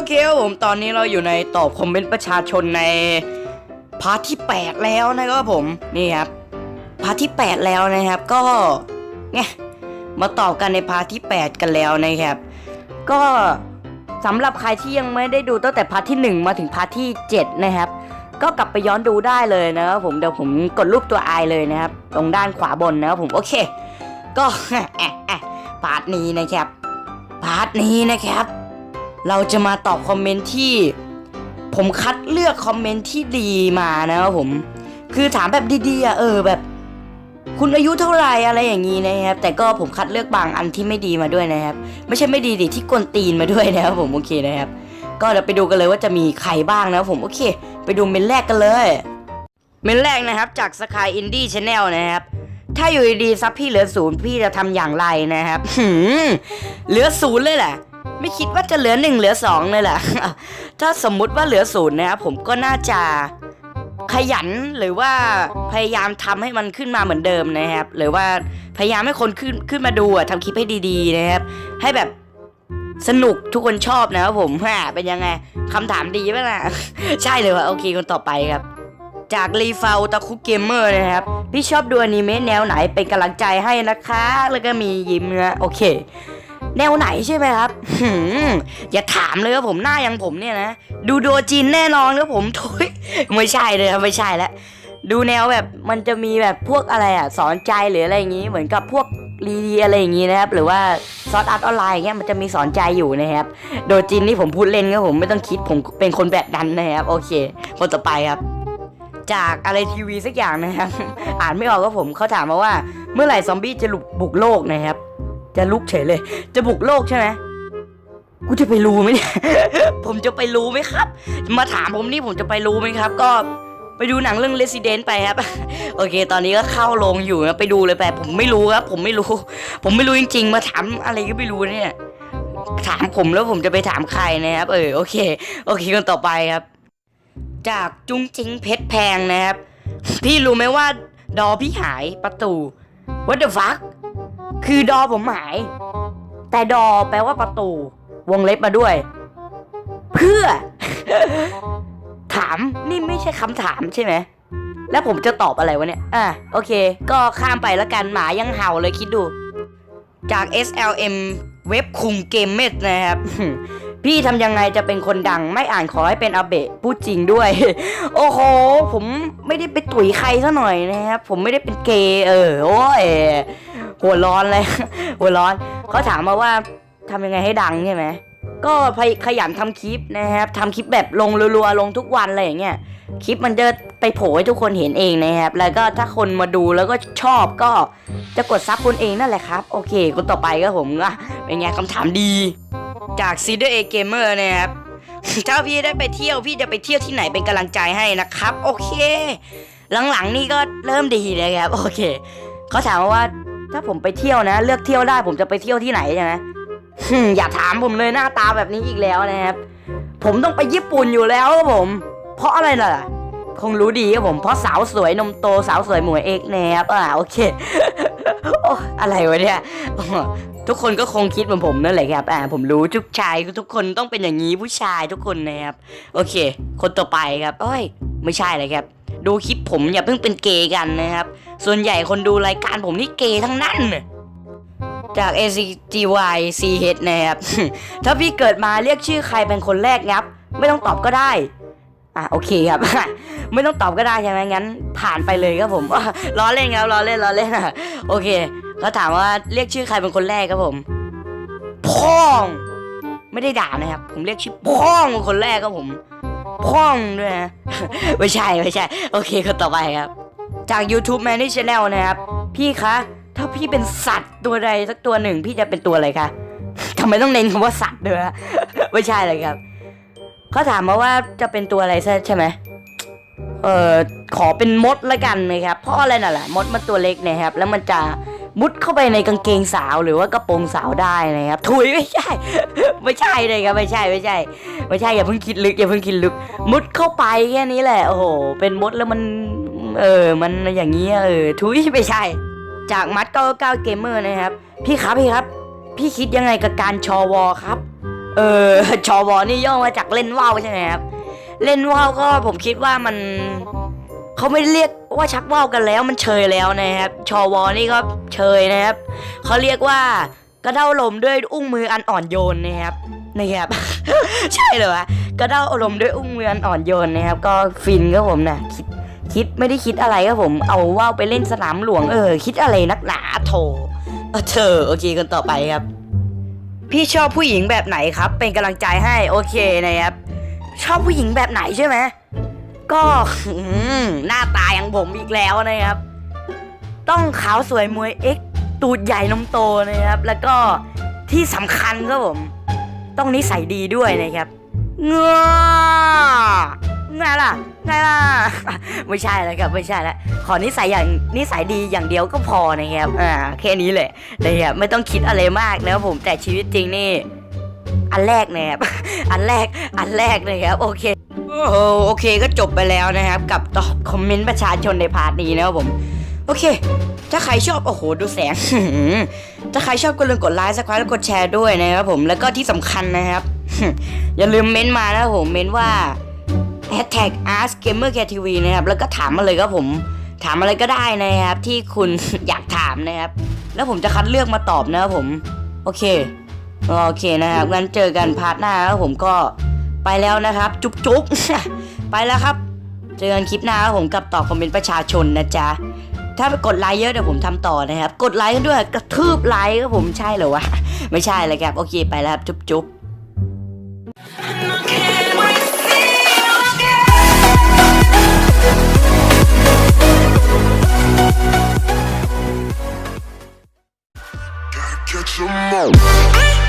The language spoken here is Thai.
คครับผมตอนนี้เราอยู่ในตอบคอมเมนต์ประชาชนในพาร์ทที่ 8 แล้วนะครับผมนี่ครับพาร์ทที่ 8 แล้วนะครับ ก็เนี่ยมาตอบกันในพาร์ทที่ 8 กันแล้วนะครับ ก็สำหรับใครที่ยังไม่ได้ดูตั้งแต่พาร์ทที่ 1 มาถึงพาร์ทที่ 7 นะครับ ก็กลับไปย้อนดูได้เลยนะครับผมเดี๋ยวผมกดรูปตัวไอเลยนะครับ ตรงด้านขวาบนนะครับผมโอเค ก็พาร์ทนี้นะครับพาร์ทนี้นะครับ เราจะมาตอบคอมเมนต์ที่ ผมคัดเลือกคอมเมนต์ที่ดีมานะครับผม คือถามแบบดีๆอะเออแบบ คุณอายุเท่าไหร่อะไรอย่างนี้นะครับ แต่ก็ผมคัดเลือกบางอันที่ไม่ดีมาด้วยนะครับ ไม่ใช่ไม่ดีดิที่กวนตีนมาด้วยนะครับผมโอเคนะครับ ก็เดี๋ยวไปดูกันเลยว่าจะมีใครบ้างนะครับผมโอเค ไปดูเมนแรกกันเลย เมนแรกนะครับจากสกายอินดี้ชาแนลนะครับถ้าอยู่ดีๆซับพี่เหลือศูนย์พี่จะทำอย่างไรนะครับหืมเหลือศูนย์เลยแหละ ไม่คิดว่าจะเหลือหนึ่งเหลือสองเลยแหละถ้าสมมุติว่าเหลือศูนย์นะครับผมก็น่าจะขยันหรือว่าพยายามทำให้มันขึ้นมาเหมือนเดิมนะครับ หรือว่าพยายามให้คนขึ้นขึ้นมาดูอะทำคลิปให้ดีๆนะครับ ให้แบบสนุกทุกคนชอบนะครับผมเป็นยังไงคำถามดีป่ะล่ะ ใช่เลยว่ะโอเคคนต่อไปครับ จากรีฟาวตะคุกเกมเมอร์นะครับ พี่ชอบดูอนิเมะแนวไหนเป็นกำลังใจให้นะคะ แล้วก็มียิ้มนะโอเค แนวไหนใช่ไหมครับหืมอย่าถามเลยว่าผมหน้าอย่างผมเนี่ยนะ ดูโดจินแน่นอนครับผมทุยไม่ใช่เลยครับไม่ใช่แล้วดูแนวแบบมันจะมีแบบพวกอะไรอะสอนใจหรืออะไรอย่างงี้ เหมือนกับพวกรีดีอะไรอย่างงี้นะครับ หรือว่าซอสอาร์ตออนไลน์เงี้ยมันจะมีสอนใจอยู่นะครับ โดจินนี่ผมพูดเล่นครับผมไม่ต้องคิดผมเป็นคนแบบนั้นนะครับ โอเค คนต่อไปครับจากอะไรทีวีสักอย่างนะครับ อ่านไม่ออกก็ผมเขาถามมาว่า เมื่อไหร่ซอมบี้จะลุกบุกโลกนะครับ จะลุกเฉยเลย จะบุกโลกใช่ไหมกูจะไปรู้ไหมเนี่ยผมจะไปรู้ไหมครับ มาถามผมนี่ผมจะไปรู้ไหมครับ ก็ไปดูหนังเรื่อง Resident ไปครับ โอเค ตอนนี้ก็เข้าโรงอยู่นะไปดูเลยไปผมไม่รู้ครับ ผมไม่รู้ ผมไม่รู้จริง ๆ มาถามอะไรก็ไม่รู้เนี่ยถามผมแล้วผมจะไปถามใครนะครับ เออโอเค โอเคคนต่อไปครับ จากจุ้งจิงเพชรแพงนะครับ พี่รู้ไหมว่า ดอพี่หายประตู what the fuck คือดอผมหาย แต่ดอแปลว่าประตู วงเล็บมาด้วย เพื่อ ถามนี่ไม่ใช่คำถามใช่ไหมแล้วผมจะตอบอะไรวะเนี่ย อะ โอเค ก็ข้ามไปแล้วกัน หมายังเห่าเลยคิดดู จาก SLM เว็บคุมเกมเมดนะครับ พี่ทำยังไงจะเป็นคนดัง ไม่อ่านขอให้เป็นอาเบะพูดจริงด้วย โอ้โห ผมไม่ได้ไปตุ๋ยใครซะหน่อยนะครับ ผมไม่ได้เป็นเกย์เออ โอ้ย หัวร้อนเลย หัวร้อนเขาถามมาว่าทำยังไงให้ดังใช่ไหมก็พยขยันทำคลิปนะครับทำคลิปแบบลงรัวๆลงทุกวันอะไรอย่างเงี้ยคลิปมันจะไปโผล่ให้ทุกคนเห็นเองนะครับ แล้วก็ถ้าคนมาดูแล้วก็ชอบก็จะกดซับคนเองนั่นแหละครับ โอเคคนต่อไปก็ผมอะเป็นไงคำถามดี จาก c ีเดอร์เอเกมเมอร์นะครับถ้าพี่ได้ไปเที่ยวพี่จะไปเที่ยวที่ไหนเป็นกำลังใจให้นะครับ โอเค หลังๆนี่ก็เริ่มดีเลยครับ โอเคเขาถามมาว่า ถ้าผมไปเที่ยวนะ เลือกเที่ยวได้ผมจะไปเที่ยวที่ไหนใช่ไหมอย่าถามผมเลยหน้าตาแบบนี้อีกแล้วนะครับ ผมต้องไปญี่ปุ่นอยู่แล้วครับผม เพราะอะไรล่ะ คงรู้ดีครับผม เพราะสาวสวยนมโตสาวสวยหมวยเอกนะครับอ่าโอเคโอ้อะไรวะเนี่ยทุกคนก็คงคิดเหมือนผมนั่นแหละครับ อ่า ผมรู้ทุกชายทุกคนต้องเป็นอย่างนี้ผู้ชายทุกคนนะครับ โอเค คนต่อไปครับเอ้ย ไม่ใช่เลยครับ ดูคลิปผมอย่าเพิ่งเป็นเกย์กันนะครับ ส่วนใหญ่คนดูรายการผมนี่เกย์ทั้งนั้น จาก ACGY CH นะครับ ถ้าพี่เกิดมาเรียกชื่อใครเป็นคนแรกงับ ไม่ต้องตอบก็ได้ อะโอเคครับ ไม่ต้องตอบก็ได้ใช่ไหมงั้น ผ่านไปเลยครับผมล้อเล่นครับล้อเล่นล้อเล่นอะโอเคเขาถามว่าเรียกชื่อใครเป็นคนแรกครับผมพ่อง ไม่ได้ด่านะครับ ผมเรียกชื่อพ่องเป็นคนแรกครับผม พ่องด้วยนะ ไม่ใช่ไม่ใช่ โอเคคนต่อไปครับ จาก YouTube m a n y Channel นะครับ พี่คะ ถ้าพี่เป็นสัตว์ตัวใดสักตัวหนึ่ง พี่จะเป็นตัวอะไรคะทำไมต้องเน้นคำว่าสัตว์ด้วยฮะไม่ใช่เลยครับเขาถามมาว่าจะเป็นตัวอะไรใช่ไหมเออขอเป็นมดละกันนะครับ เพราะอะไรน่ะแหละมดมันตัวเล็กนะครับ แล้วมันจะ มุดเข้าไปในกางเกงสาวหรือว่ากระโปรงสาวได้นะครับถุยไม่ใช่ ไม่ใช่เลยครับไม่ใช่ไม่ใช่ ไม่ใช่อย่าเพิ่งคิดลึกอย่าเพิ่งคิดลึก มุดเข้าไปแค่นี้แหละโอ้โหเป็นมดแล้วมันเออมันอย่างนี้เออทุยไม่ใช่ จากมัดเก้าเก้าเกมเมอร์นะครับ พี่ครับพี่ครับ พี่คิดยังไงกับการชอวอครับเออชอวอนี่ย่อมาจากเล่นว่าวใช่ไหมครับเล่นว่าวก็ผมคิดว่ามันเขาไม่ได้เรียก ว่าชักว่าวกันแล้วมันเชยแล้วนะครับ ชอวอนี่ก็เชยนะครับเขาเรียกว่ากระเด้าลมด้วยอุ้งมืออันอ่อนโยนนะครับนี่ครับใช่เหรอวะกระเด้าอารมณ์ด้วยอุ้งมืออันอ่อนโยนนะครับ ก็ฟินครับผมนะคิดคิดไม่ได้คิดอะไรครับผมเอาว่าวไปเล่นสนามหลวงเออ คิดอะไรนักหนาโถเออเธอโอเคกันต่อไปครับ พี่ชอบผู้หญิงแบบไหนครับ เป็นกำลังใจให้โอเคนะครับชอบผู้หญิงแบบไหนใช่ไหม ก็หน้าตาอย่างผมอีกแล้วนะครับ ต้องขาวสวยมวยเอ็กตูดใหญ่นมโตนะครับ แล้วก็ที่สำคัญครับผม ต้องนิสัยดีด้วยนะครับเงอไงล่ะไงล่ะ ไม่ใช่แล้วครับไม่ใช่แล้วขอนิสัยอย่างนิสัยดีอย่างเดียวก็พอนะครับอ่าแค่นี้แหละนะครับไม่ต้องคิดอะไรมากนะครับผมแต่ชีวิตจริงนี่ อันแรกนะครับอันแรกอันแรกนะครับโอเค โอโอเคก็จบไปแล้วนะครับ กับตอบคอมเมนต์ประชาชนในพาร์ทนี้นะครับผม โอเค ถ้าใครชอบโอ้โหดูแสง ถ้าใครชอบก็ลืมกดไลค์สักครั้งแล้วกดแชร์ด้วยนะครับผมแล้วก็ที่สำคัญนะครับ อย่าลืมเม้นต์มานะครับผมเม้นต์ว่า hashtag ask gamer tv นะครับแล้วก็ถามมาเลยครับผม ถามอะไรก็ได้นะครับ ที่คุณอยากถามนะครับ แล้วผมจะคัดเลือกมาตอบนะครับผม โอเคโอเคนะครับงั้นเจอกันพาร์ทหน้าแล้วผมก็ ไปแล้วนะครับ จุ๊บจุ๊บไปแล้วครับ เจอกันคลิปหน้าผมกับตอบคอมเมนต์ประชาชนนะจ๊ะ ถ้าไปกดไลค์เยอะเดี๋ยวผมทำต่อนะครับ กดไลค์กันด้วยกระทืบไลค์ครับผมใช่เหรอวะ ไม่ใช่เลยครับ โอเคไปแล้วครับ จุ๊บจุ๊บ catch 'em all.